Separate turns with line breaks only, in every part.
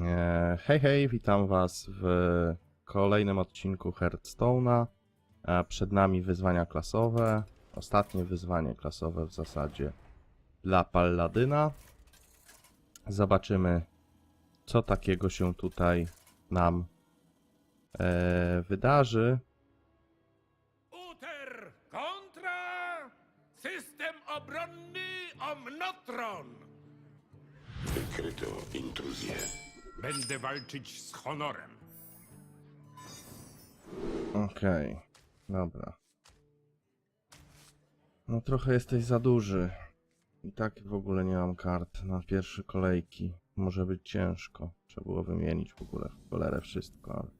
E, Hej, hej, witam Was w kolejnym odcinku Hearthstone'a. E, Przed nami wyzwania klasowe. Ostatnie wyzwanie klasowe w zasadzie dla Palladyna. Zobaczymy, co takiego się tutaj nam e, wydarzy.
Uter kontra system obronny Omnotron.
Wykryto intruzję.
Będę walczyć z honorem.
Okej, dobra. No trochę jesteś za duży. I tak w ogóle nie mam kart na pierwsze kolejki. Może być ciężko. Trzeba było wymienić w ogóle w cholerę wszystko. Ale...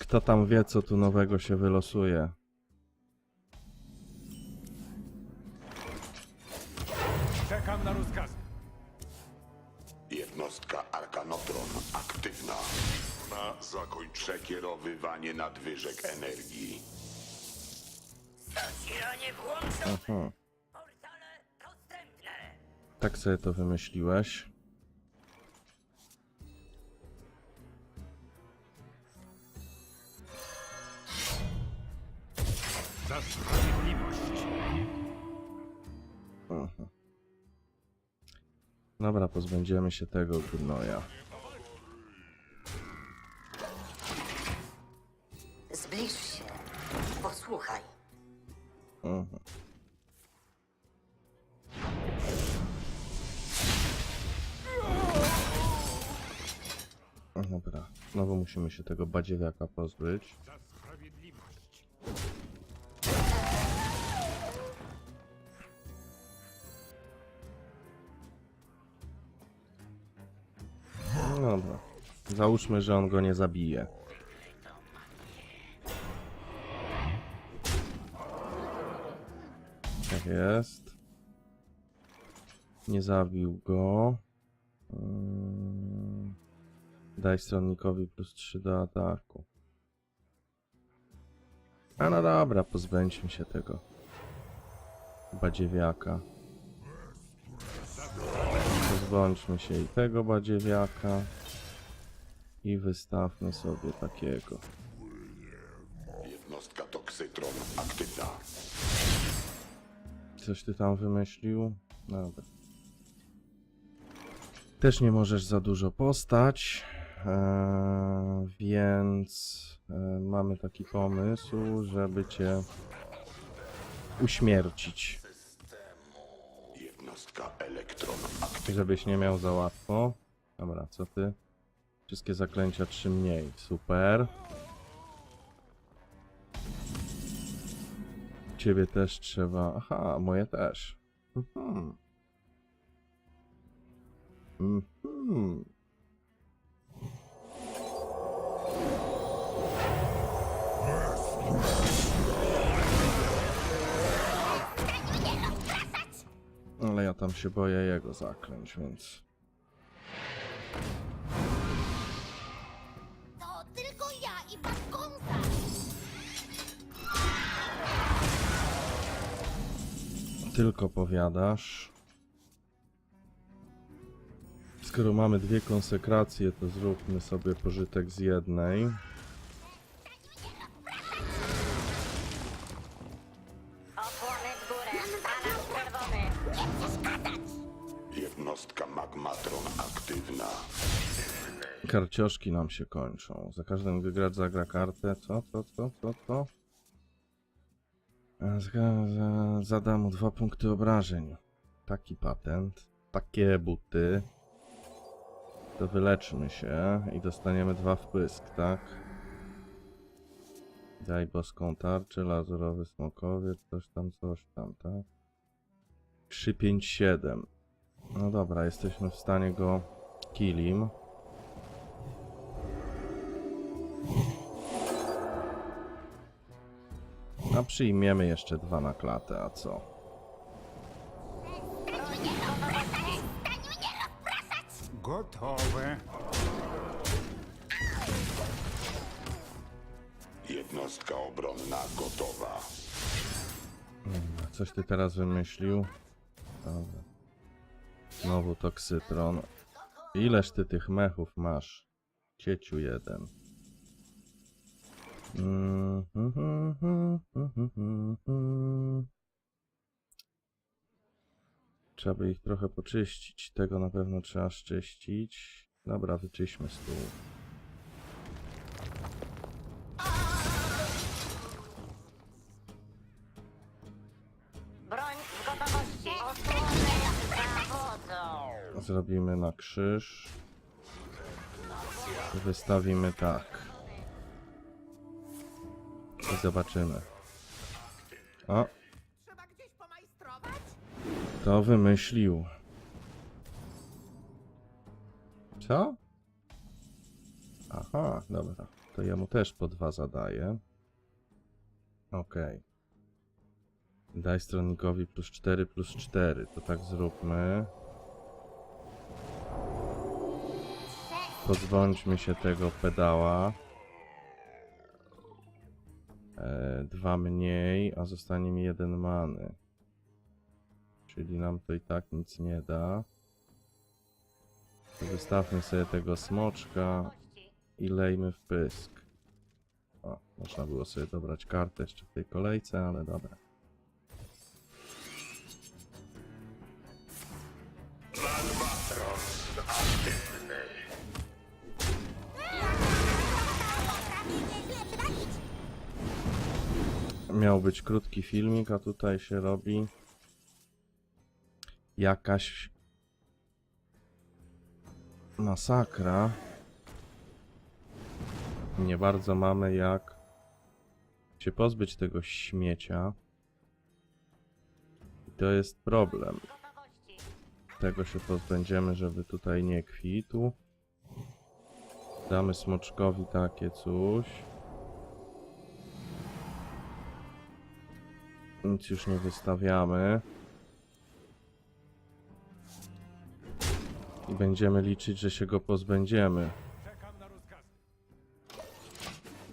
Kto tam wie, co tu nowego się wylosuje?
Czekam na rozkazy.
Jednostka Arkanotron aktywna. Na zakończenie przekierowywanie nadwyżek energii.
Zasilanie włączone. Portale dostępne.
Tak sobie to wymyśliłeś. Dobra, pozbędziemy się tego gnoja.
Zbliż się. Posłuchaj.
Mhm. Dobra, znowu musimy się tego badziewiaka pozbyć.
Za sprawiedliwość.
No Dobra. Załóżmy, że on go nie zabije. Tak jest. Nie zabił go. Ym, Daj stronikowi plus 3 do ataku. A no dobra, pozbędźmy się tego badziewiaka. Pozbądźmy się i tego badziewiaka. I wystawmy sobie takiego.
Jednostka Toksytron aktywna.
Coś ty tam wymyślił? Dobra. Też nie możesz za dużo postać, eee, więc e, mamy taki pomysł, żeby cię uśmiercić,
Jednostka Elektron aktywna.
żebyś nie miał za łatwo. Dobra, co ty? Wszystkie zaklęcia trzy mniej, super. Ciebie też trzeba. Aha, moje też. Mhm. Mhm. Tam się boję jego zaklęć, więc.
To tylko ja i.
Tylko powiadasz. Skoro mamy dwie konsekracje, to zróbmy sobie pożytek z jednej.
Jednostka Magmatron aktywna.
Karcioszki nam się kończą. Za każdym gdy gracz zagra kartę. Co, co, co, co, co? E, Zga- za- Zada mu dwa punkty obrażeń. Taki patent. Takie buty. To wyleczmy się i dostaniemy dwa wpysk, tak? Daj boską tarczę, lazurowy smokowiec, coś tam, coś tam, tak? 3, 5, 7. No dobra, jesteśmy w stanie go killim. A przyjmiemy jeszcze dwa na klatę, a co?
Gotowe.
Jednostka obronna gotowa.
Coś ty teraz wymyślił? Dobra. Znowu toksytron. Ileż ty tych mechów masz? Cieciu jeden. Trzeba by ich trochę poczyścić. Tego na pewno trzeba szczyścić. Dobra, wyczyśmy stół. Zrobimy na krzyż. Wystawimy tak. I zobaczymy. O, to wymyślił. Co? Aha, dobra. To ja mu też po dwa zadaję. Okej. Daj stronikowi plus 4 plus 4. To tak zróbmy. Pozbądźmy się tego pedała. E, dwa mniej, a zostanie mi jeden many. Czyli nam to i tak nic nie da. Wystawmy sobie tego smoczka i lejmy w pysk. O, można było sobie dobrać kartę jeszcze w tej kolejce, ale dobra. Miał być krótki filmik, a tutaj się robi jakaś masakra. Nie bardzo mamy jak się pozbyć tego śmiecia. I to jest problem. Tego się pozbędziemy, żeby tutaj nie kwitł. Damy smoczkowi takie coś. Nic już nie wystawiamy. I będziemy liczyć, że się go pozbędziemy.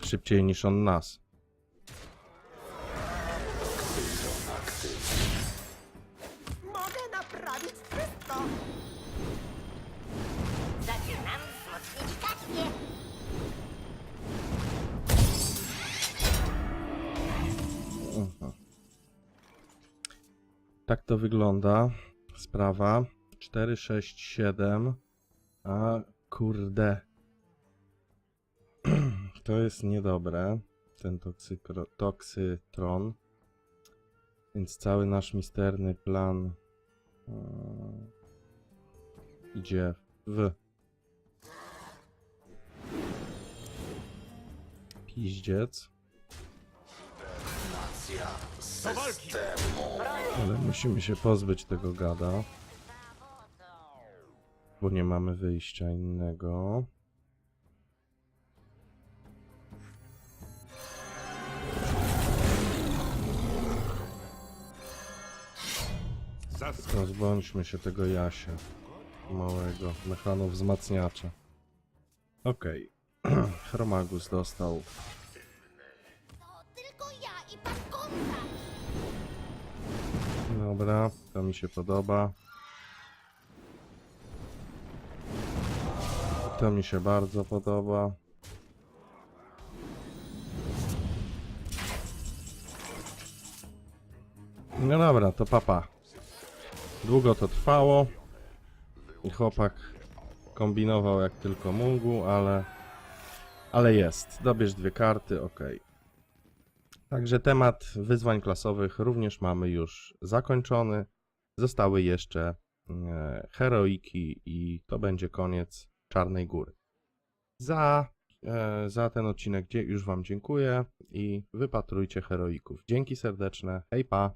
Szybciej niż on nas. Tak to wygląda. Sprawa 4, 6, 7. A kurde. To jest niedobre. Ten toksytron. Więc cały nasz misterny plan e, idzie w piździec. Ale musimy się pozbyć tego gada, bo nie mamy wyjścia innego. Pozbądźmy się tego Jasia, małego mechanowzmacniacza. Okej. Chromagus dostał Dobra, to mi się podoba. To mi się bardzo podoba. No dobra, to papa. Długo to trwało. I chłopak kombinował jak tylko mógł, ale... Ale jest. Dobierz dwie karty, ok. Także temat wyzwań klasowych również mamy już zakończony. Zostały jeszcze e, heroiki i to będzie koniec Czarnej Góry. Za, e, za ten odcinek już Wam dziękuję i wypatrujcie heroików. Dzięki serdeczne. Hej pa!